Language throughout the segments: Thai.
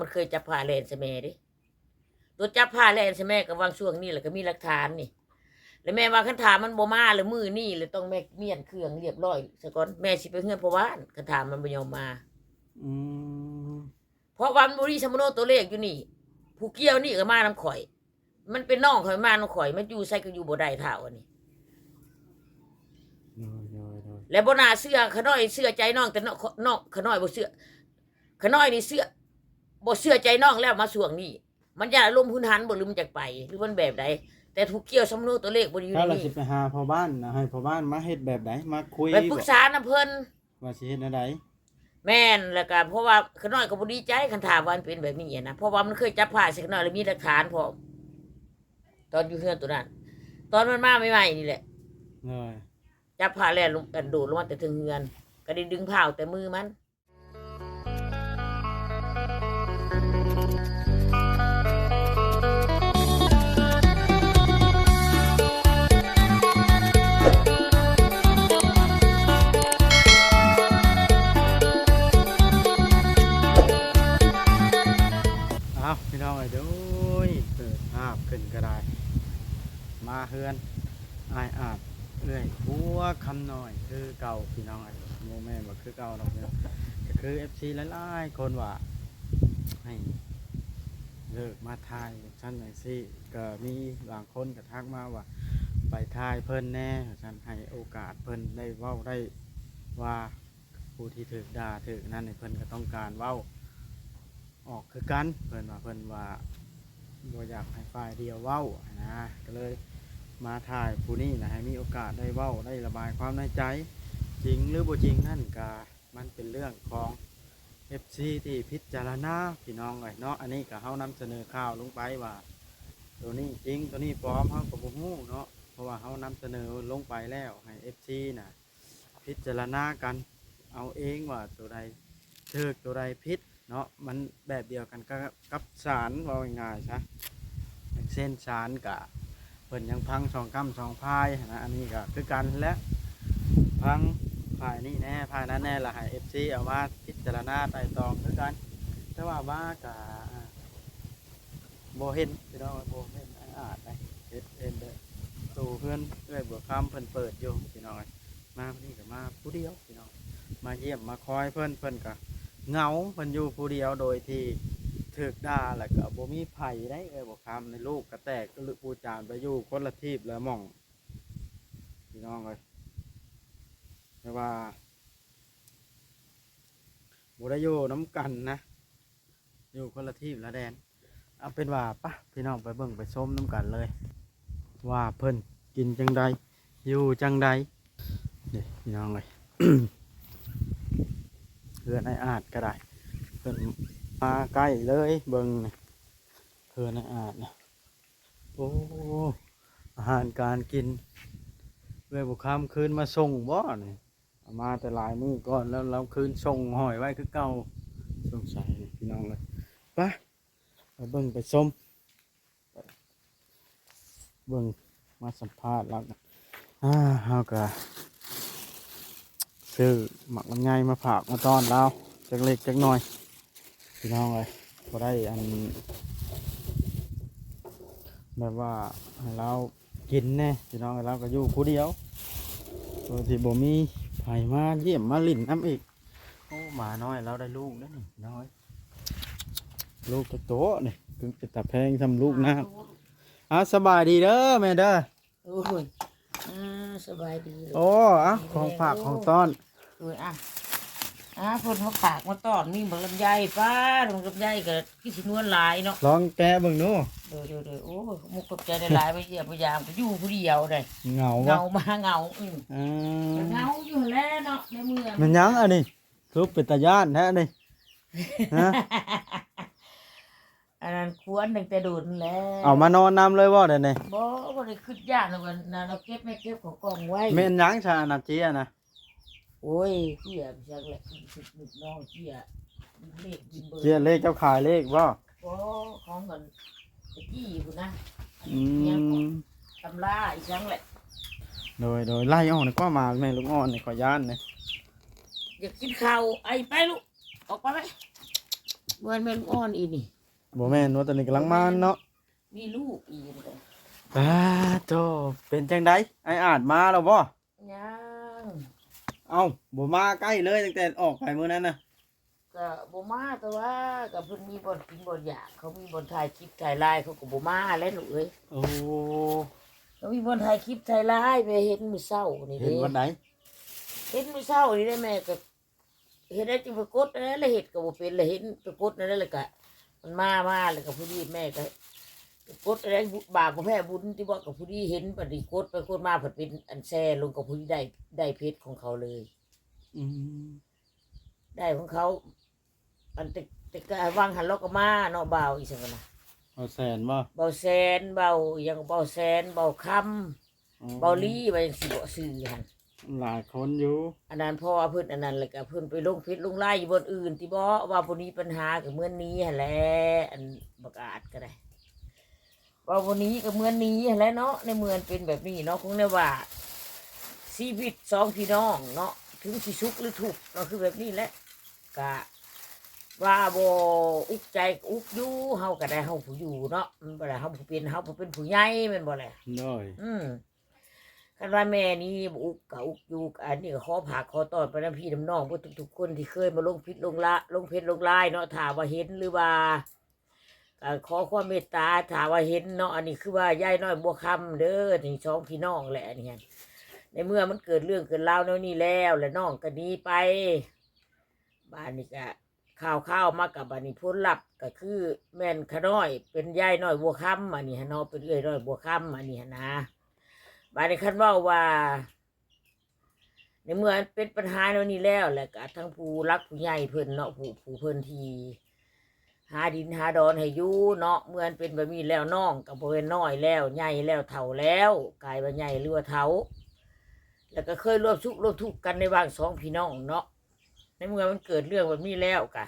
มันเคยจับผ้าแลนใช่แม่ดิตัวจับผ้าแลนใช่แม่ก็วางช่วงนี้แหละก็มีหลักฐานนี่ แล้วแม่ว่าคันถามมันบ่มาแล้วมือนี่เลยต้องแม่เมียนเครื่องเรียบร้อยซะก่อนแม่สิไปเฮือนพ่อบ้านคันถามมันบ่ยอมมาอืมเพราะวันบุรีสมโนตัวเลขอยู่นี่ ผู้เกี่ยวนี่ก็มาน้ำข่อย มันเป็นน้องข่อยมาน้ำข่อยมันอยู่ใส่ก็อยู่บ่ได้เท่าอันนี้โดยโดยโดยแล้วบ่น่าเสื้อขน้อยเสื้อใจน้องแต่น้องน้องขน้อยบ่เสื้อขน้อยนี่เสื้อ บ่เสื้อใจน้องแล้วมาส่วงนี้มันจะลมพื้นหันบ่หรือมันจะไป หรือมันแบบใดแต่ถูกเกี่ยวสมโนตัวเลขบ่ได้อยู่ถ้าในเรานี้สิไปหาพ่อบ้านนะให้พ่อบ้านมาเฮ็ดแบบไหนมาคุยไปปรึกษานํเพิ่น ว่าสิเฮ็ดอะไรแม่นแล้วก็เพราะว่าขน้อยก็บ่ดีใจคันถามว่ามันเป็นแบบนี้อะนะเพราะว่ามันเคยจับผ้าใส่ขน้อยแล้วมีหลักฐานพร้อมตอนอยู่เฮือนตัวนั้น ตอนมันมาใหม่ๆนี่แหละ เลย จับผ้าแล่นลงกันโดดลงมาแต่ถึงเฮือน ก็ได้ดึงผ้าออกแต่มือมัน ขึ้นก็ได้ มาเฮือนอายอาบเอื้อยบัวคำหน้อยคือเก่าพี่น้องไอ้โมแม่นบ่คือเก่าดอกพี่น้องก็คือ FC หลายๆคนว่าให้เลิกมาทายชั้นไหนสิก็มีบางคนก็ทักมาว่า ไปทายเพิ่นแน่ฉันให้โอกาสเพิ่นได้เว้าได้ว่าผู้ที่ถูกด่าถูกนั่นเพิ่นก็ต้องการเว้าออกคือกันเพิ่นว่าเพิ่นว่า บ่อยากให้ฝ่ายเดียวเว้านะก็เลยมาถ่ายผู้นี้นะให้มีโอกาสได้เว้าได้ระบายความในใจ จริงหรือบ่จริงนั่นก็มันเป็นเรื่องของ FC ที่พิจารณาพี่น้องเอ้ยเนาะอันนี้ก็เฮานำเสนอข่าวลงไปว่า ตัวนี้จริงตัวนี้ปลอมเฮาก็บ่ฮู้เนาะเพราะว่าเฮานำเสนอลงไปแล้วให้ FC น่ะพิจารณากันเอาเองว่าตัวใดเถูกตัวใดผิด เนาะมันแบบเดียวกันกับกับสารว่าง่ายๆซะเส้นสารกะเพิ่นยังพังสองกำสองพายนะอันนี้ก็คือกันและพังพายนี่แน่พายนั้นแน่ละให้เอฟซีเอามาพิจารณาไต่ตองคือกันแต่ว่าว่ากะโบเห็นพี่น้องโบเห็นอาจไปเห็นเห็นเด้อตู่เพื่อนเอื้อยบัวคำเพิ่นเปิดอยู่พี่น้องเอ้ยมาวันนี้ก็มาผู้เดียวพี่น้องมาเยี่ยมมาคอยเพิ่อนเพิ่อนก็ เหงาเพิ่นอยู่ผู้เดียวโดยที่ถูกด่าแล้วก็บ่มีไผได้เอ้ยบ่คำในลูกกระแตกก็ลึกปูจานไปอยู่คนละทีบแล้วหม่องพี่น้องเอ้ยแต่ว่าบ่ได้อยู่น้ำกันนะ อยู่คนละทีบละแดน เอาเป็นว่าปะพี่น้องไปเบิ่งไปชมน้ำกันเลย ว่าเพิ่นกินจังใดอยู่จังใดเด็พี่น้องเลย พื่อนไออาจก็ได้ เพื่อนมาใกล้เลยเบิงนี่เพื่อนไออาจนะโอ้อาหารการกินเวบุคามคืนมาส่งบ่นี่เอามาแต่หลายมือก่อนแล้วเราคืนส่งหอยไว้คือเก่าสงสัยพี่น้องเลยไปไปเบิ่งไปชมเบิ่งมาสัมภาษณ์แล้วกันอ่าเฮาก็ ซื้อหมักลำไยมาฝากมาต้อนเราจักเล็กจักน้อยพี่น้องเลยพอได้อันแบบว่าให้เรากินแน่พี่น้องเราก็อยู่ผู้เดียวโดยที่บ่มีไผมาเยี่ยมมาลิ่นน้ำอีกโอ้หมาน้อยเราได้ลูกแล้วนี่พี่น้อย ลูกจะโตนี่ถึงจะตะแพงทำลูกนะอะสบายดีเด้อแม่เด้อโอ้ยอ่าสบายดีเลยโอ้อะของฝากของต้อน โอ้ยอะอะคนมาฝากมาตอนนี่บักลำไยป้าบักลำไยก็กิสินวนหลายเนาะลองแกะเบิ่งดูเดี๋ยวเดี๋ยวเดี๋ยวโอ้ยมุกกับใจได้หลายไปเยี่ยมพยายามไปอยู่ผู้เดียวเลยเหงาเงาปะมาเงาอืมอ่าเงาอยู่แล้วเนาะในเมืองมันหยังอันนี้คือเป็นตาย่านแท้อันนี่ฮะอันนั้นควรตั้งแต่โดนแล้วเอามานอนนำเลยว่าเดี๋ยวนี้บ่บ่ได้ขึ้นยากนะวันนั้นเราเก็บไม่เก็บของกองไว้เม่นหยังชานาเจียนะ โอ้ยเจียไปจักแหละขึ้นขึ้นน้องเจียเลขบินเบอร์เจียเลขเจ้าขายเลขว่าบ่ของเงินตะกี้พุ่นนะอืมตำราอีจังแหละโดยโดยไล่ออกนี่ก็มาแม่ลูกอ่อนนี่ขอย่านนี่อยากกินข้าวไอ้ไปลูกออกไปไหมบ่แม่นแม่นอ่อนอีนี่บ่แม่นว่าตอนนี้กำลังมาเนาะมีลูกอีนี่ก็อ่าโตเป็นจังไดไอ้อาจมาแล้วบ่ยัง เอ้าบ่มาใกล้เลยตั้งแต่ออกไปมื้อนั้นน่ะก็บ่มาแต่ว่าก็เพิ่นมีบ่อนกินบ่อนอยากเขามีบ่อนถ่ายคลิปถ่ายไลฟ์เขาก็บ่มาแล้วลูกเอ้ยโอ้เขามีบ่อนถ่ายคลิปถ่ายไลฟ์ไปเห็นมื้อเช้านี่เห็นเด้วันไหนเห็นมื้อเช้านี่ได้แม่ก็เห็นได้จึงไปกดนั่นแหละแล้วเฮ็ดก็บ่เป็นแล้วเห็นไปกดนั่นแหละแล้วก็มันมามาแล้วก็ผู้ดีแม่ก็ไป กดอะไรบาปบ่แพ้บุญที่บอกกับผู้ดีเห็นปฏิกดไปกดมาเพิ่นเป็นอันแซ่ลงกับผู้ดีได้ได้เพชรของเขาเลย อืมได้ของเขา อันแต่แต่ก็วางหันลอกก็มาเนาะเบาอีสังกันนะเอาแสนบ่เบาแสนเบาอยังเบาแสนเบาคำเบาลี่ไปจังสิบ่ซื้อหันหลายคนอยู่อันนั้นพ่อเพิ่นอันนั้นแล้วก็เพิ่นไปลงเพชรลงไล่อยู่บนอื่นที่บ่ว่าบ่นี้ปัญหากับเมื่อนนี้หั่นแหละอันประกาศก็ได้ ว่าวันนี้กับเมื่อนนี้หั่นแหละเนาะในเมืองเป็นแบบนี้เนาะคงได้ว่าชีวิตสองพี่น้องเนาะถึงสิสุขหรือทุกข์เนาะคือแบบนี้แหละกะว่าบ่อุกใจก็อุกอยู่เฮาก็ได้เฮาผู้อยู่เนาะมันบ่ได้เฮาผู้เป็นเฮาผู้เป็นผู้ใหญ่แม่นบ่แหละโดยอืมคันว่าแม่นี่บ่อุกก็อุกอยู่ก็อันนี้ก็ขอผากขอต้อนไปนํพี่น้ำน้องเบ่ทุกๆคนที่เคยมาลงพิษลงละลงเพชรลงลายเนาะถ้าว่าเห็นหรือว่า ก็ขอความเมตตาถ้าว่าเห็นเนาะอันนี้คือว่ายายน้อยบัวคำเด้อนี่สองพี่น้องแหละอันนี้ในเมื่อมันเกิดเรื่องเกิดราวแนวนี้แล้ว แล้วน้องก็นี้ไปบ้านนี้ก็ข้าวข้าวมากับบ้านนี้พ้นลัพธ์ก็คือแม่นขน้อย เป็นยายน้อยบัวคำอันนี้ฮะเนาะเป็นเอ้อยน้อยบัวคำอันนี้ฮะนะบ้านนี้คันว่าว่าในเมื่อเป็นปัญหาแนวนี้แล้วแหละก็ทั้งผู้รักผู้ใหญ่เพิ่นเนาะผู้ผู้เพิ่นที หาดินหาดอนให้อยู่เนาะเมื่อนเป็นแบบนี้แล้วน้องกับบ่เป็นน้อยแล้วใหญ่แล้วเฒ่าแล้วกลายว่าใหญ่หรือว่าเฒ่า แล้วก็เคยร่วมสุขร่วมทุกข์กันในบางสองพี่น้องเนาะในเมื่อมันเกิดเรื่องแบบนี้แล้วกะ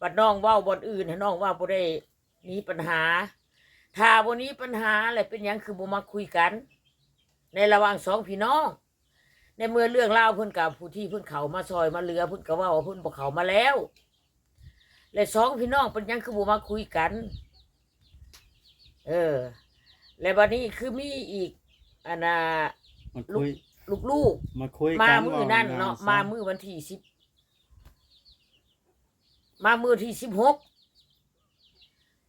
บัดน้องว่าบนอื่นให้น้องว่าบ่ได้นี้ปัญหา ถ้าบนนี้ปัญหาอะไรเป็นยังคือบ่มาคุยกัน ในระหว่างสองพี่น้องในเมื่อเรื่องเล่าเพิ่นกับผู้ที่เพิ่นเขามาซอยมาเรือเพิ่นก็เว่าว่าเพิ่นบ่เขามาแล้ว และสองพี่น้องเป็นหยังคือบ่มาคุยกัน เออ และบัดนี้คือมีอีกอันน่ะมาคุยลูกๆมาคุยมากันมือนั่นเนาะมามือวันที่สิบมามือที่สิบหก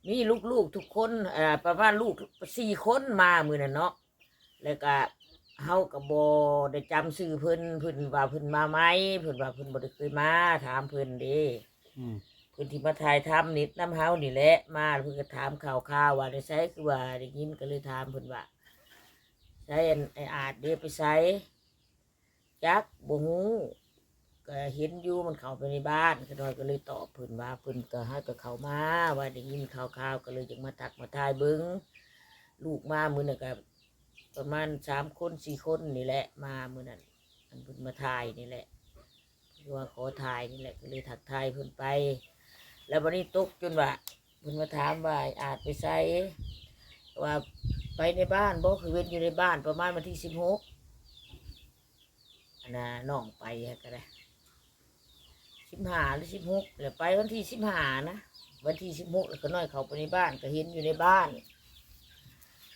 มีลูกๆทุกคนเอ่อประมาณลูกสี่คนมามือนั่นเนาะแล้วก็เฮากับบได้จำชื่อเพิ่นเพิ่นว่าเพิ่นมาไหมเพิ่นว่าเพิ่นบ่ได้เคยมาถามเพิ่นเด้ อืมเพิ่นที่มาถ่ายทำนิดน้ำเฮานี่แหละมาเพิ่นก็ถามข่าวข่าวว่าได้ใช้คือว่าได้ยินก็เลยถามเพิ่นว่าใช้อันไออาจเด้ไปใช้จักบ่ฮู้ก็เห็นอยู่มันเข้าไปในบ้านก็น้อยก็เลยตอบเพิ่นว่าเพิ่นก็ให้กับเขามาว่าได้ยินข่าวๆก็เลยจึงมาตักมาทายเบิ่งลูกมามื้อนั้นก็ประมาณสามคนสี่คนนี่แหละ มามื้อนั้นอันเพิ่นมาทายนี่แหละว่าขอทายนี่แหละก็เลยถักทายเพิ่นไป แล้ววันนี้ตกจนว่าเพิ่นมาถามว่าอาจไปใส่ว่าไปในบ้านบ่คือเว้นอยู่ในบ้านประมาณวันที่สิบหกอันน่ะน้องไปก็ได้สิบห้าหรือสิบหกแล้วไปวันที่สิบห้านะวันที่สิบหกแล้วก็น้อยเขาไปในบ้านก็เห็นอยู่ในบ้าน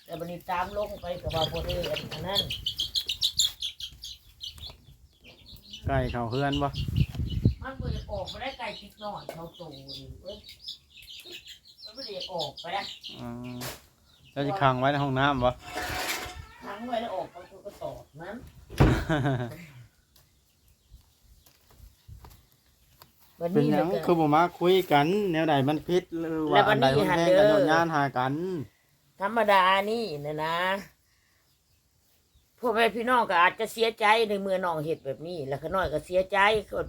แต่วันนี้ตามลงไปกับว่าบริเวณอันนั้นใกล้เขาเฮือนบ่มันบ่ ออกมาได้ไกลติดหน่อยเขาโตนี่เว้ยมันไม่ได้ออกไปนะอืมแล้วสิขังไว้ในห้องน้ำบ่ ทั้งไว้แล้วออกมาตัวกระสอบนั้นวันเป็นนี้หยังแล้วก็ คือบ่มาคุยกัน แนวใดมันผิดหรือแล้ว่าววัอันนนี้ใดมันหันแพงกันเด้อโดนงานหากัน ธรรมดานี่นะนะพ่อแม่พี่น้องก็อาจจะเสียใจในเมื่อน้องเห็ดแบบนี้ แล้วขน้อยก็เสียใจก็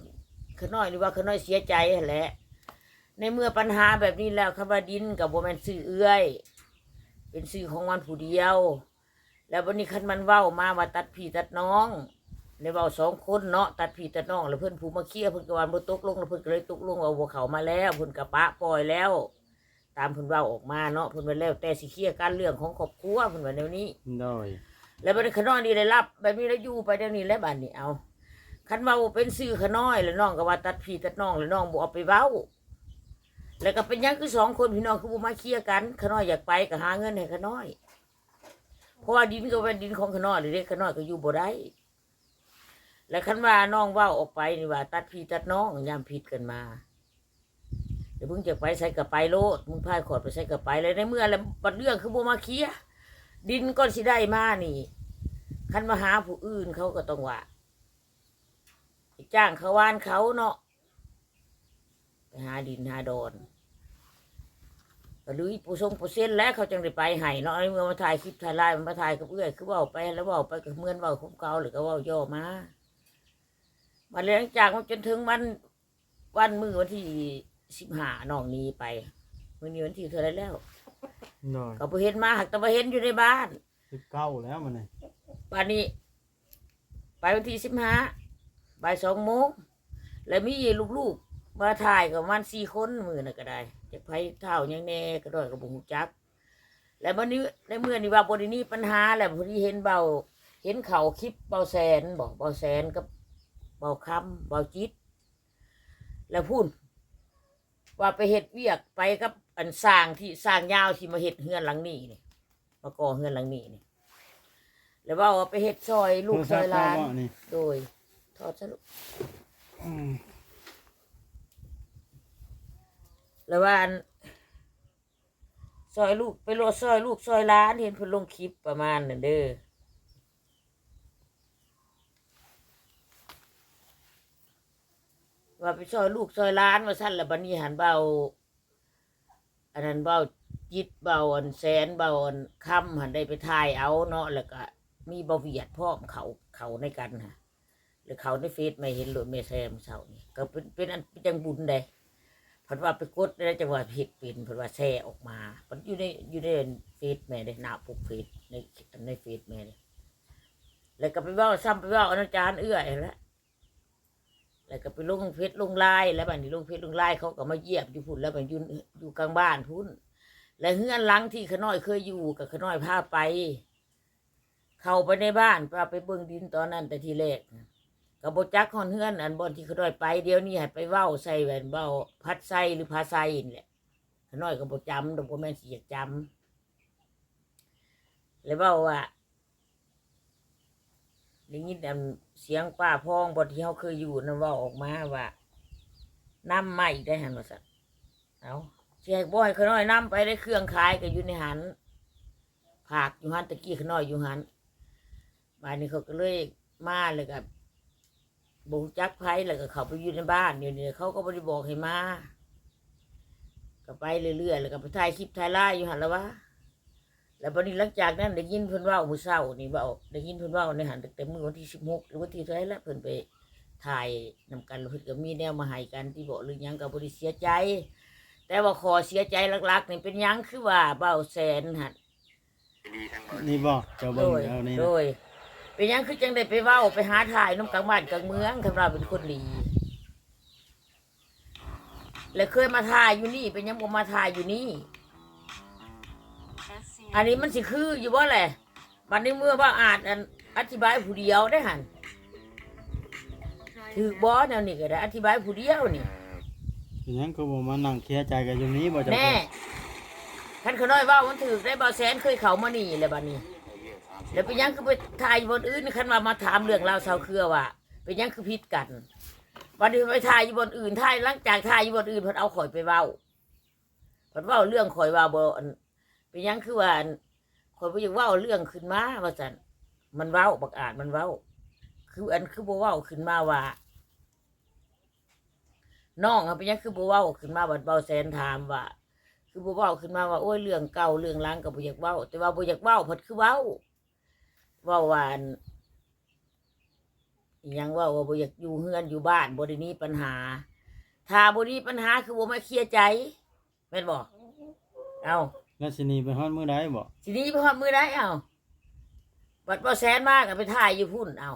ขน้อยหรือว่าขน้อยเสียใจนั่นแหละ ในเมื่อปัญหาแบบนี้แล้วคำว่าดินกับโบแมนซื้อเอื้อย เป็นซื้อของมันผู้เดียว แล้ววันนี้คันมันเว้ามาว่าตัดพี่ตัดน้องในเว้าสองคนเนาะตัดพี่ตัดน้องแล้วเพื่อนผู้มาเคลียร์เพื่อนก็วันบ่ตกลงแล้วเพื่อนก็เลยตกลงว่าบ่เขามาแล้วเพื่อนกระปะปล่อยแล้ว ตามเพิ่นเว้าออกมาเนาะเพิ่นว่าแล้วแต่สิเคลียร์กันเรื่องของครอบครัวเพิ่นว่าแนวนี้ โดย แล้วบัดนี้ขน้อยนี่ได้รับ แบบนี้แล้วอยู่ไปเดี๋ยวนี้แล้วบัดนี้เอา คันเว้าเป็นสื่อขน้อยแล้วน้องก็ว่าตัดพี่ตัดน้องแล้วน้องบ่เอาไปเว้า แล้วก็เป็นหยังคือสองคนพี่น้องคือบ่มาเคลียร์กันขน้อยอยากไปก็หาเงินให้ขน้อย เพราะว่าดินก็เป็นดินของขน้อยเลยเด้ขน้อยก็อยู่บ่ได้ แล้วคันว่าน้องเว่าออกไปนี่ว่า ตัดพี่ตัดน้องยามผิดกันมาเดี๋ยวเพิ่งจะไปใส่กับไปโลดมึงพายขอดไปใส่กับไปเลยในเมื่อแล้วบัดเรื่องคือบ่มาเคลียร์ดินก็สิได้มานี่คันมาหาผู้อื่นเขาก็ต้องว่า จ้างเขาวานเขาเนาะไปหาดินหาดอนก็ลุยปูทรงปูเส้นแล้วเขาจังได้ไปให้เนาะไอ้เมื่อมาถ่ายคลิปถ่ายไลน์มันมาถ่ายกับเอื้อยคือเว่าไปแล้วเว่าไปกับเมื่อนเว่าคุ้มเก่าหรือก็เว่าย่อมามาหลังจากมันจนถึงวันวันมือวันที่สิบห้าน้องหนี้ไปมื่อนี้วันที่เท่าไหรแล้วหน่อยก็ไปเห็นมาหักแต่ไปเห็นอยู่ในบ้านสิบเก้าแล้วมันนี่ป่านนี้ ไปวันที่สิบห้า บ่ายสองโมงแล้วมีลูกๆมาถ่ายกับมันสี่คนมือน่ะก็ได้จะไปเท่ายังแน่ก็ด้อยกับบุงจัก แล้ววันนี้ในเมื่อนี่ว่าบรินี้ปัญหาแหละพอดีเห็นเบาเห็นเขาคลิปเบาแสนบอกเบาแสนกับเบาคำเบาจิต แล้วพูดว่าไปเห็ดเวียกไปกับอันสร้างที่สร้างยาวที่มาเห็ดเฮือนหลังนี้นี่มาก่อเฮือนหลังนี้นี่แล้วว่าว่าไปเห็ดซอยลูกซอยหลานโทรศัพท์เจ้บ่นี่โดย ทอดสรุปอืมแล้วว่าอันซอยลูกไปโลดซอยลูกซอยหล้านเห็นเพิ่นลงคลิปประมาณนั่นเด้อว่าไปซอยลูกซอยหล้านว่าสั้นละบัดนี้หันเบาอันนั้นเบาจิตเบาอันแสนเบาอันคำหันได้ไปทายเอาเนาะแล้วก็มีเบาเวียดพร้อมเขาเขาในกันฮะ หรือเขาในเฟซไม่เห็นหรือไม่แซมเสานี่ก็เป็นเป็นอันเป็นจังบุญเลยเพันว่าไปกดได้จังหวะผิดเป็นเพันว่าแช่ออกมามันอยู่ในอยู่ในเฟซแม่เลยหน้าปุกเฟซในในเฟซแม่เลยแล้วก็ไปว่าซ้ำไปว่าอาจารย์เอื้อยแล้วแล้วก็ไปลงเฟซลงไลน์แล้วบัดนี้ลงเฟซลงไลน์เขาก็มาเยียบอยู่พุ่นแล้วมันอยู่อยู่กลางบ้านพุ่นแล้วเฮือนหลังที่ขน้อยเคยอยู่กับขน้อยพาไป เข้าไปในบ้านพาไปเบิ่งดินตอนนั้นแต่ทีแรก กับบจักคอนเฮือนอันบอนที่เขาด้อยไปเดี๋ยวนี้ให้ไปเว้าใส่แหวนเว้าพัดใส่หรือพาใส่นี่แหละขาน้อยกับบจำดอกบ่แม่นสิอยากจำเลยเว้าว่าได้ยินอันเสียงป้าพองบอนที่เขาเคยอยู่นั่นว้าออกมาว่าน้ำไม่ได้หันมาสัตว์เอาเสียบ่ให้ขาน้อยน้ำไปได้เครื่องขายก็อยู่ในหันผักอยู่หันตะกี้ขาน้อยอยู่หันบานนี้เขาก็เลยมาเลยกับ บุกจักไพ่แล้วก็เขาไปอยู่ในบ้านอยู่เนี่ยเขาก็ไม่ได้บอกให้มาก็ไปเรื่อยๆแล้วก็ไปถ่ายคลิปถ่ายไล่อยู่หันแล้ววะแล้ววันนี้หลังจากนั้นได้ยินเพิ่นเว่ามือเศร้านี่เว่าได้ยินเพิ่นเว่าในหันตั้งแต่มื้อวันที่สิบหกหรือวันที่เท่าไหรแล้วเพิ่นไปถ่ายนำกันแล้วเพิ่นก็มีแนวมาให้กันที่บอกหรือหยังกับบริเสียใจ แต่ว่าขอเสียใจหลักๆนี่เป็นหยังคือว่าเบาแสนหันนี่บ่เจ้าโดเบิ่งยเอานี่โดนะย เป็นหยังคือจังได้ไปเว้าไปหาถ่ายน้ำกลางบ้านกลางเมืองคำเราเป็นคนดีแล้วเคยมาถ่ายอยู่นี่ เป็นหยังบ่มาถ่ายอยู่นี่ อันนี้มันสิคืออยู่ว่าแหละบัดนี้เมื่อว่าอาจอันอธิบายผู้เดียวได้หันถือบอสแนวนี้ก็ได้ อธิบายผู้เดียวนี่เป็นหยังคือบ่มานั่งเคลียร์ใจกันอยู่นี้บ่เจ้าแน่คันเขาน้อยเว่ามันถือได้เบาแสนเคยเขามานี่เลยบัดนี้ แล้วเป็นยังคือไปถ่ายบนอื่นคันมามาถามเรื่องราวชาวเครือว่าเป็นยังคือพิษกันวันนี้ไปถ่ายบนอื่นถ่ายหลังจากถ่ายบนอื่นเพิ่นเอาข่อยไปเว้าเพิ่นเว้าเรื่องข่อยว่าบ่อันเป็นยังคือว่าข่อยบ่อยากเว้าเรื่องขึ้นมาว่าซั่นมันเว้าบักอาจมันเว้า คืออันคือบ่เว้าขึ้นมาว่าน้องอะเป็นยังคือบ่เว้าขึ้นมาบัดเบาแสนถามว่าคือบ่เว้าขึ้นมาว่าโอ้ยเรื่องเก่าเรื่องล้างก็บ่อยากเว้า แต่ว่าบ่อยากเว้าเพิ่นคือเว้า ว่าว่าอันอิหยังเว่าว่าบ่อยากอยู่เฮือนอยู่บ้านบ่ได้มีปัญหา ถ้าบ่มีปัญหาคือบ่มาเคลียร์ใจแม่นบ่เอาแล้วสิหนีไปฮอดมื้อใดบ่ทีนี้พอมือได้เอาบัดบ่แสนมากก็ไปถ่ายอยู่พุ่นเอา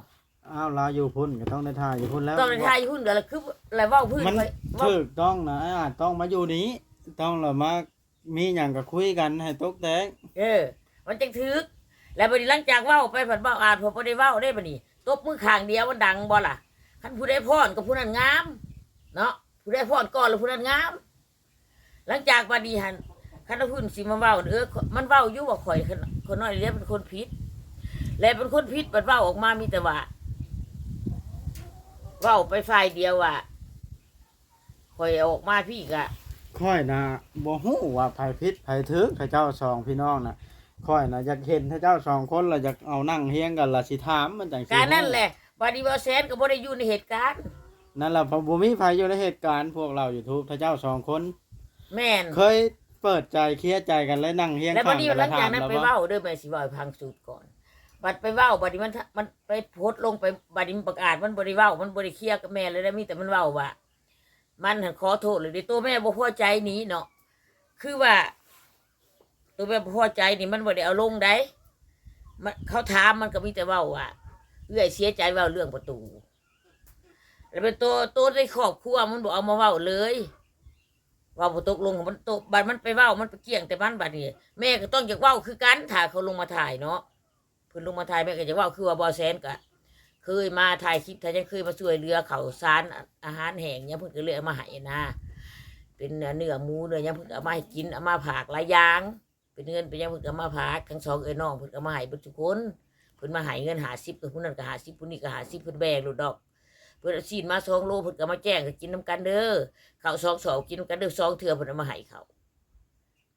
อ้าวลาอยู่พุ่นก็ต้องได้ถ่ายอยู่พุ่นแล้วต้องไปถ่ายอยู่พุ่นก็แล้วคือแล้วเว้าพื้นมันไปเว้าถูกต้องนะไอ้อาจต้องมาอยู่นี้ ต้องเรามามีหยังก็คุยกันให้ตกแตกเออ มันจังถึก แล้วบัดนี้หลังจากเว้าไปผัดเว้าอาจพอบ่ได้เว้าได้บัดนี้ตบมือข้างเดียวมันดังบ่ล่ะคันผู้ใดพรก็ผู้นั้นงาม เนาะผู้ใดพรก่อนแล้วผู้นั้นงาม หลังจากวันนี้หันคันพุ่นสิมาเว้าเออมันเว้าอยู่ว่าข่อยคนน้อยเลี้ยเป็นคนผิดและเป็นคนผิดบัดเว้าออกมามีแต่ว่าเว้าไปฝ่ายเดียวว่าข่อยออกมาพี่กะค่อยนะบ่ฮู้ว่าไผผิดไผถูกถ้าเจ้าสองพี่น้องน่ะ ค่อยนะอยากเห็นถ้าเจ้าสองคนแล้วอยากเอานั่งเฮียงกันล่ะสิถามมันจังสิการนั่นแหละบาดีบอแซนก็บ่ได้อยู่ในเหตุการณ์นั่นล่ะเพราะบ่มีไผอยู่ในเหตุการณ์พวกเรา YouTube ถ้าเจ้าสองคน แม่นเคยเปิดใจเคลียร์ใจกันแล้วนั่งเฮียงแล้วบัดนี้ข้หลังถจากนั้นแล้วไปบ่เว้าเด้อแม่สิเว้าให้พังสูตรก่อน บัดไปเว้าบัดนี้มันมันไปโพสต์ลงไปบัดนี้มันประกาศมันบ่ได้เว้ามันบ่ได้เคลียร์กับแม่เลยนะมีแต่มันเว้าว่า มันหันขอโทษเลยดิตัวแม่บ่พอใจหนี้เนาะคือว่า ตัวแม่บ่พอใจนี่มันบ่ได้เอาลงได้มันเขาถามมันก็มีแต่เว้าว่าเอื้อยเสียใจเว้าเรื่องประตู แล้วเป็นตัวตัวในครอบครัวมันบอกเอามาเว้าเลยเว่าบ่ตกลงมันตกบัดมันไปเว้ามันไปเกี่ยงแต่มันบัดนี้แม่ก็ต้องอยากเว้าคือกันถ้าเขาลงมาถ่ายเนาะเพิ่นลงมาถ่ายแม่ก็จะเว้าคือว่าบ่แซนก็เคยมาถ่ายคลิปถ้ายยังเคยมาช่วยเรือเขาวสารอาหารแห้งเนี่ยเพิ่นก็เลยเอามาให้นะเป็นเนื้อหมูเนื้อหยังเพิ่นเอามาให้กินเอามาผากหลายอย่าง เป็นเงินเป็นหยังเพิ่นก็เอามาผากทั้งสองเอ้ยน้องเพิ่นก็เอามาให้เบิดทุกคนเพิ่นมาให้เงิน50กับผู้นั้นก็50ผู้นี้ก็50เพิ่นแบ่งลูกดอกเพิ่นเอาซีนมาสองโลเพิ่นก็มาแจ้งให้กินน้ำกันเด้อข้าวสองสอบกินน้ำกันเด้อสองเทื่อเพิ่นเอามาให้เขา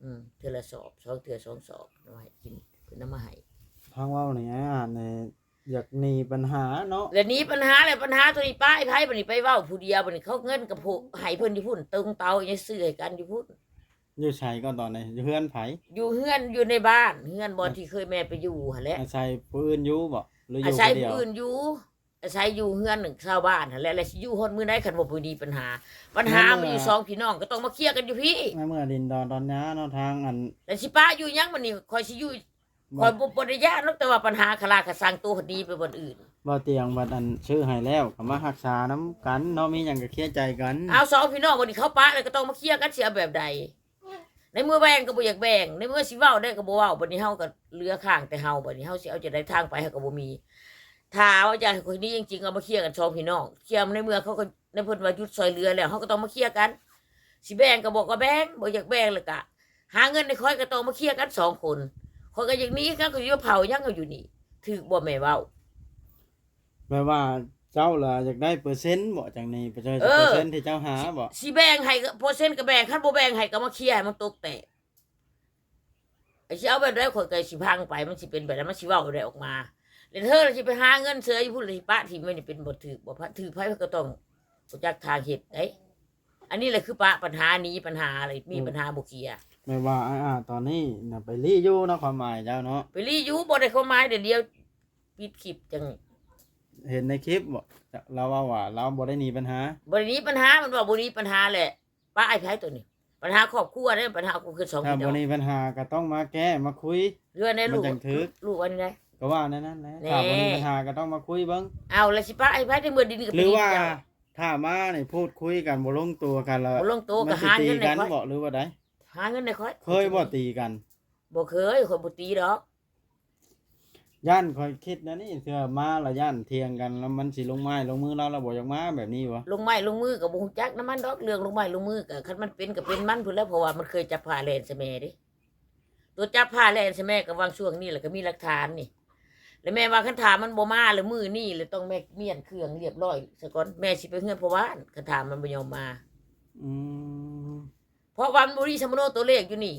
อืมเทื่อละสอบสองเทื่อสองสอบเอามาให้กินเพิ่นเอามาให้พังเว้านี่ไอ้อ่านในอยากหนีปัญหาเนาะแล้วนี้ปัญหาอะไรปัญหาตัวนี้ป้าไอ้ไผบัดนี้ไปเว้าผู้เดียวบัดนี้เขาเงินกับผู้ให้เพิ่นอยู่พุ่นตึงเตาอย่าซื้อให้กันอยู่พุ่น อยู่ไสก็ตอนนี้อยู่เฮือนไผอยู่เฮือนอยู่ในบ้านเฮือนบ่ที่เคยแม่ไปอยู่หั่นแหละอาศัยผู้อื่นอยู่บ่หรือออายู่ศัยผู้เดียวผู้อื่นอยู่อาศัยอยู่เฮือนหนึ่งชาวบ้านหั่นแหละแล้วสิอยู่ฮอดมื้อใดคันบ่มีปัญหา ปัญหามันอยู่สองพี่น้องก็ต้องมาเคลียร์กันอยู่พี่ในเมื่อดินดอนตอนนี้เนาะทางอันแล้วสิป้าอยู่ยังมันนี่คอยสิอยู่คอยบ่บ่ได้ยากนกแต่ว่าปัญหาคลาคสังตัวคดีไปบนอื่น บ่เตียงบัดอันชื่อให้แล้วก็มารักษาน้ำกันเนาะมีหยังก็เคลียร์ใจกันเอาสองพี่น้องวันนี้เขาป้าแล้วก็ต้องมาเคลียร์กันสิเอาแบบใด ในเมื่อแบ่งก็บ่อยากแบ่งในเมื่อสิเว้าได้ก็บ่เว้าบัดนี้เฮาก็เหลือข้างแต่เฮาบัดนี้เฮาสิเอาจะได้ทางไปเฮาก็บ่มีถ้าว่าจะคนนี้จริงๆเอามาเคลียร์กันสองพี่น้องเคลียร์ในเมื่อเขาก็ในเพิ่นว่าหยุดซอยเรือแล้วเฮาก็ต้องมาเคลียร์กันสิแบ่งก็บอกก็แบ่งบ่อยากแบ่งเลยก็หาเงินในคอยก็ต้องมาเคลียร์กันสองคนคนก็อย่างนี้ก็ก็อยู่เผายังก็อยู่นี่ถือบ่แม่เว้าแปลว่า เจ้าล่ะอยากได้เปอร์เซ็นต์บ่จังนี้เปอร์เซ็นต์เออ เปอร์เซ็นต์ที่เจ้าหาบ่สิแบ่งให้ก็เปอร์เซ็นต์ก็แบ่งคันบ่แบ่งให้ก็มาเคลียร์ให้มันตกแตกไอ้สิเอาแบบได้ข่อยก็สิพังไปมันสิเป็นแบบนั้นมันสิเว้าได้ออกมาแล้วเธอสิไปหาเงินเสืออยู่พุ่นเลยสิปะที่ไม่ได้เป็นบ่ถือบ่พะถือไผก็ต้องรู้จักทางเฮ็ดเด้อันนี้แหละคือปะปัญหานี้ปัญหาอะไรมีปัญหาบ่เคลียร์แม่ว่าอ่าตอนนี้น่ะไปรีอยู่เนาะความหมายเจ้าเนาะไปรีอยู่บ่ได้เข้ามาเดี๋ยวเดียวปิดคลิปจัง เห็นในคลิปบ่เราว่าว่า เราบ่ได้หนีปัญหาบ่ได้หนี้ปัญหามันว่าบ่หนี้ปัญหาแหละป้าไอ้ไผตัวนี้ ปัญหาครอบครัวเด้ปัญหากูคือสองถ้าพี่น้บ่องมีปัญหาก็ต้องมาแก้มาคุย เรื่องในลูกมันจังถึก ลูกวันนี้ได้ ก็ว่านั่นนั่นแหละแน่ ถ้าบ่มีปัญหาก็ต้องมาคุยเบิ่งเอาแล้วสิป้าไอ้ไผได้เมื่อดินกับหรือว่าเจ้ถ้ามานี่พูดคุยกันบ่ลงตัวกันแล้วบ่ลงโตวมัก็นสิหาตีเงินในกันค่อยบ่หรือว่าใดหาเงินในค่อยเคยบ่ตีกันบ่เคยคนบ่ตีดอก ย่านคอยคิดนะนี่เทื่อมาและย่านเถียงกันแล้วมันสิลงไม้ลงมือเราแล้วบ่อยากมาแบบนี้วะลงไม้ลงมือก็บ่ฮู้จักน้ำมันดอกเรื่องลงไม้ลงมือก็คันมันเป็นก็เป็นมันพุ่นแล้วเพราะว่ามันเคยจับผ้าแลนใส่แม่เดิตัวจับผ้าแลนใส่แม่ก็วางช่วงนี้แหละก็มีหลักฐานนี่ แล้วแม่ว่าคันถามมันบ่มาแล้วมือนี่เลยต้องแม่เมียนเครื่องเรียบร้อยซะก่อนแม่สิไปเฮือนพ่อบ้านคันถามมันบ่ยอมมาอืมเพราะวันบุรีสมโนตัวเลขอยู่นี่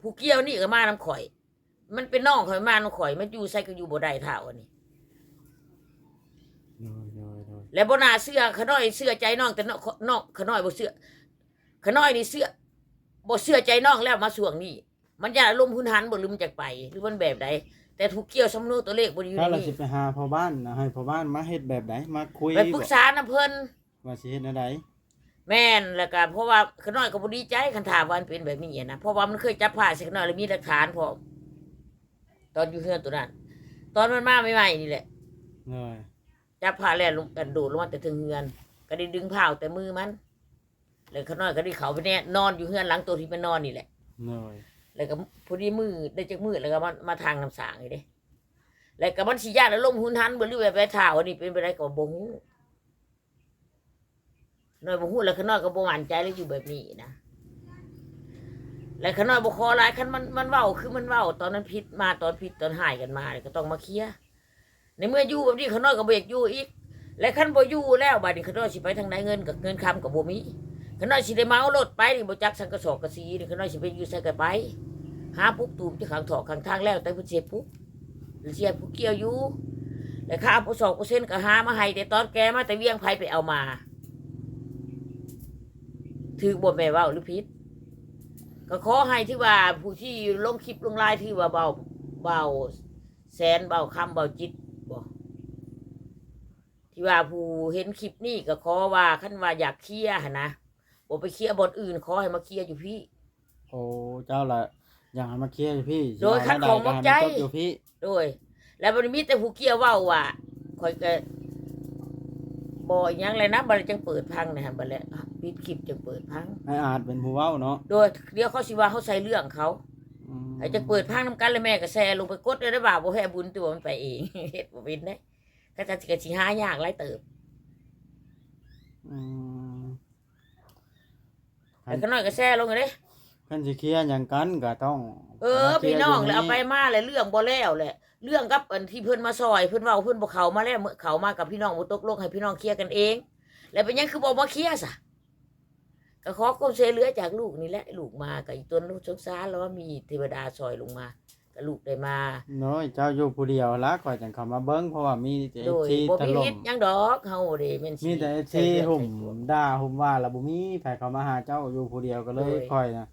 ผู้เกี่ยวนี่ก็มาน้ำข่อย มันเป็นน้องข่อยมาน้ำข่อยมันอยู่ใส่ก็อยู่บ่ได้เท่าอันนี้โดยโดยโดยแล้วบ่น่าเสื้อขน้อยเสื้อใจน้องแต่น้องน้องขน้อยบ่เสื้อขน้อยนี่เสื้อบ่เสื้อใจน้องแล้วมาช่วงนี้มันอยากลมหุนหันบ่หรือมันจะไป หรือมันแบบใดแต่ผู้เกี่ยวสมโนตัวเลขบ่ได้อยู่ถ้าในเรานี่สิไปหาพ่อบ้านนะให้พ่อบ้านมาเฮ็ดแบบใดมาคุยไปปรึกษานํเพิ่นว่าสิเฮ็ดแนวใดแม่นแล้วก็เพราะว่าขน้อยก็บ่ดีใจคันถามว่ามันเป็นแบบนี้อะนะเพราะว่ามันเคยจับผ้าใส่ขน้อยแล้วมีหลักฐานพร้อม ตอนอยู่เฮือนตัวนั้น ตอนมันมาใหม่ๆนี่แหละเลยจับผ้าแล้วลงกันโดดลงมาแต่ถึงเฮือน ก็ได้ดึงผ้าออกแต่มือมันแล้วขน้อยก็ได้เขาไปแน่นอนอยู่เฮือนหลังตัวที่มันนอนนี่แหละเลยแล้วก็พอดีมือได้จากมือแล้วก็มามาทางน้ำสางนี่เด้แล้วก็มันสิยากแล้วลมหุนหันบ่หรือแบบไปถ่าวอันนี้เป็นไปได้ก็บ่ฮู้น้อยบ่ฮู้แล้วขน้อยก็บ่หวั่นใจเลยอยู่แบบนี้นะ และขน้อยบ่คอหลายคันมันมันเว้าคือมันเว้าตอนนั้นผิดมาตอนผิดตอนหายกันมาเนี่ยก็ต้องมาเคลียร์ในเมื่ออยู่แบบนี้ขน้อยก็เบรกอยู่อีก และคันบ่อยู่แล้วบัดนี้ขน้อยสิไปทางไหนเงินกับเงินคำกับบ่มีขน้อยสิได้เมารถไปนี่บ่จักสังกะสอบกกะสีนี่ขน้อยสิไปอยู่ใส่กันไปหาปุ๊บตูมที่ขังถอกขังทางแล้วแต่เพิ่นเสียปุ๊บเสียผู้เกี่ยวอยู่แล้วค่าผู้สองเปอร์เซ็นก็หามาให้แต่ตอนแกมาแต่เวียงไผไปเอามาถือบ่แม่ว้าหรือผิด ก็ขอให้ที่ว่าผู้ที่ลงคลิปลงไลน์ที่ว่าเบาเบาแสนเบาคำเบาจิตบ่ที่ว่าผู้เห็นคลิปนี้ก็ขอว่าคันว่าอยากเคลียร์หั่นนะบ่ไปเคลียร์บทอื่นขอให้มาเคลียร์อยู่พี่ โอ้เจ้าละอยากให้มาเคลียร์อยู่พี่โดยคัดของมกใจให้มันจบอยู่พี่โดย แล้วมันมีแต่ผู้เกี่ยวเว้าว่าคอยก็บ่อีหยังเลยนะบัดนี้จังเปิดพังนะฮะบัดแล้วอะ ปิดคลิปจังเปิดพังให้อาจเป็นผู้เว้าเนาะโดยเดี๋ยวเขาสิว่าเขาใส่เรื่องเขาอืมไอ้จะเปิดพังน้ำกันเลยแม่ก็แซ่ลงไปกดเลยได้บ่าบ่ให้บุญตัวมันไปเอง เฮ็ดบ่เป็นได้ก็จะสิกะสิหายากหลายเติบอืมแต่ก็น้อยก็แซ่ลงเลยเด้คันสิเคลียร์หยังกันก็ต้องเออ พี่น้องแล้วเอาไปมาเลยเรื่องบ่แล้วแหละ เรื่องกับอันที่เพิ่นมาซอยเพิ่นเว้าเพิ่นบ่เข้ามาแล้วเมื่อเข้ามากับพี่น้องบ่ตกลงให้พี่น้องเคลียร์กันเอง แล้วเป็นหยังคือบ่มาเคลียร์ซะ ก็ขอความช่วยเหลือจากลูกนี่แหละลูกมากับอีกตัวนู้นสงสารแล้วว่ามีเทวดาซอยลงมาก็ลูกได้มาน้อยเจ้าอยู่ผู้เดียวละก่อยจังเข้ามาเบิ่งเพราะว่ามีแต่โดยที่บ่ถมีล่พิมษหยังดอกเฮาเด้แม่นสิมีแต่ใส่ที่เลือดหุ่มใส่ตัว ด่าหุ่มว่าแล้วบ่มีไผเข้ามาหาเจ้าอยู่ผู้เดียวก็เลยโดยค่อยนะ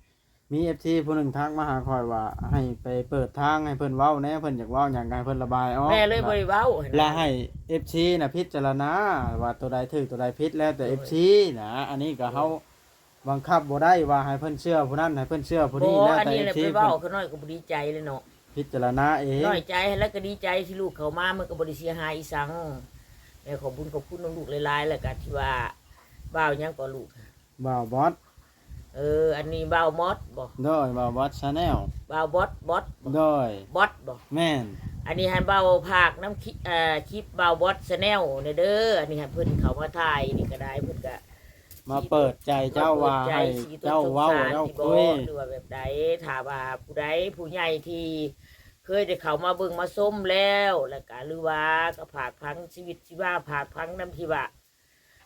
มี FT ผู้หนึงทักมาหาค่อยว่า ให้ไปเปิดทางให้เพิ่นเว้าแหน่เพิ่นอยากเว้าหยังก็ให้เพิ่นระบายออกแม่เลยบริเว้าหั่นน่ะและให้ FC น่ะพิจารณาว่าตัวใดถูกตัวใดผิดแล้วแต่โดย FC นะอันนี้ก็เฮา บังคับบ่ได้ว่าให้เพิ่นเชื่อผู้นั้นให้เพิ่นเชื่อผู้บ่นี้แล้วอันแต่นี้แหละ FC ไปเพิ่เว้านเขาน้อยก็บ่ดีใจเลยเนาะพิจารณาเองน้อยใจแล้วก็ดีใจที่ลูกเขามามันก็บ่ได้เสียหายอีสังแม่ขอบคุณขอบคุณน้องลูกหลายๆแล้วก็ที่ว่าบ่าวหยังก็ลูก บ่าวบอสเออ อันนี้บ่าวมอสบ่โดยบ่าวบอส Channel บ่าวบอสบอสบ่โดยบอสบ่ แม่นอันนี้ให้บ่าวภาคน้ำคลิปเอ่อคลิปบ่าวบอสแนลเด้ออันนี้ให้เพิ่นเขามาถ่ายนี่ก็ได้เพิ่นก็ มาเปิดใจเจ้าว่าให้เจ้าเว้าเจ้าคุยหรือว่าแบบใดถ้าว่าผู้ใดผู้ใหญ่ที่เคยได้เข้ามาเบิ่งมาส้มแล้ว แล้วก็หรือว่าก็ผาดพังชีวิตที่ว่าผาดพังน้ำที่ว่า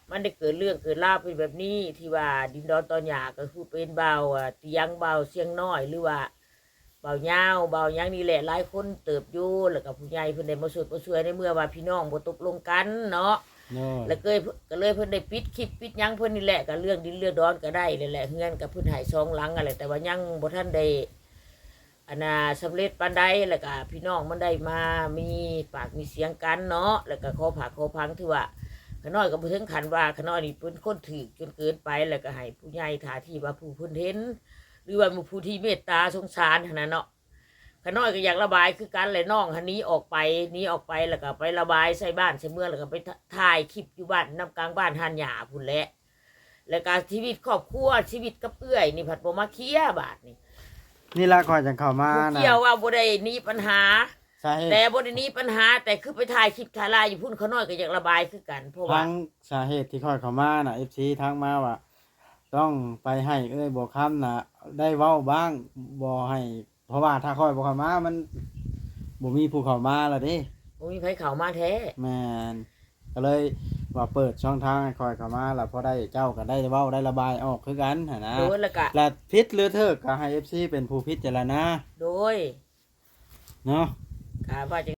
มันได้เกิดเรื่องเกิดราวเป็นแบบนี้ที่ว่าดินดอนตอนหยาก็คือเป็นเบาอะเตียงเบาเสียงน้อยหรือว่าเบาเงาวเบาหยังนี่แหละหลายคนเติบอยู่แล้วก็ผู้ใหญ่เพิ่นได้มาสวดมาช่วยในเมื่อว่าพี่น้องบ่ตกลงกันเนาะโดย แล้วก็เลยก็เลยเพิ่นได้ปิดคลิปปิดยังเพิ่นนี่แหละก็เรื่องดินเรื่องดอนก็ได้เลยแหละเฮือนกับเพิ่นหายซองหลังอะไรแต่ว่ายังบ่ทันได้อันน่ะสำเร็จปานใดแล้วก็พี่น้องมันได้มามีปากมีเสียงกันเนาะแล้วก็ขอผักขอพังที่ว่าขน้อยก็บ่ถึงขันว่าขน้อยนี่เป็นคนถือจนเกินไปแล้วก็ให้ผู้ใหญ่ท่าที่ว่าผู้เพิ่นเห็นหรือว่าผู้ที่เมตตาสงสารหั่นน่ะเนาะ ขน้อยก็อยากระบายคือกันเลยน้องหันนี้ออกไปหนี้ออกไปแล้วก็ไประบายใส่บ้านใส่เมืองแล้วก็ไปถ่ายคลิปอยู่บ้านนำกลางบ้านหันหยาพุ่นแหละแล้วก็ชีวิตครอบครัวชีวิตกับเอื้อยนี่ผัดบ่มาเคลียร์บาดนี่นี่ละก่อนจังเข้ามาผู้นะเกี่ยวว่าบ่ได้หนี้ปัญหาสาเหตุแต่บ่ได้หนี้ปัญหาแต่คือไปถ่ายคลิปถ่ายไลน์อยู่พุ่นเขาน้อยก็อยากระบายคือกัน เพราะว่าทั้งสาเหตุที่ค่อยเข้ามาน่ะ FC ทักมาว่าต้องไปให้เอ้ยบ่ค้ำน่ะ ได้เว้าบ้างบ่ให้ เพราะว่าถ้าค่อยบ่เข้ามามันบ่มีผู้เข้ามาแล้วเด้บ่มีไผเข้ามาแท้แม่นก็เลยว่าเปิดช่องทางให้ค่อยเข้ามาแล้วพอได้เจ้าก็ได้เว้าได้ระบายออกคือกันหั่นนะโดยแล้วก็และพิษหรือเถิกก็ให้ FC เป็นผู้พิจารณาโดยเนาะก็ว่าจะ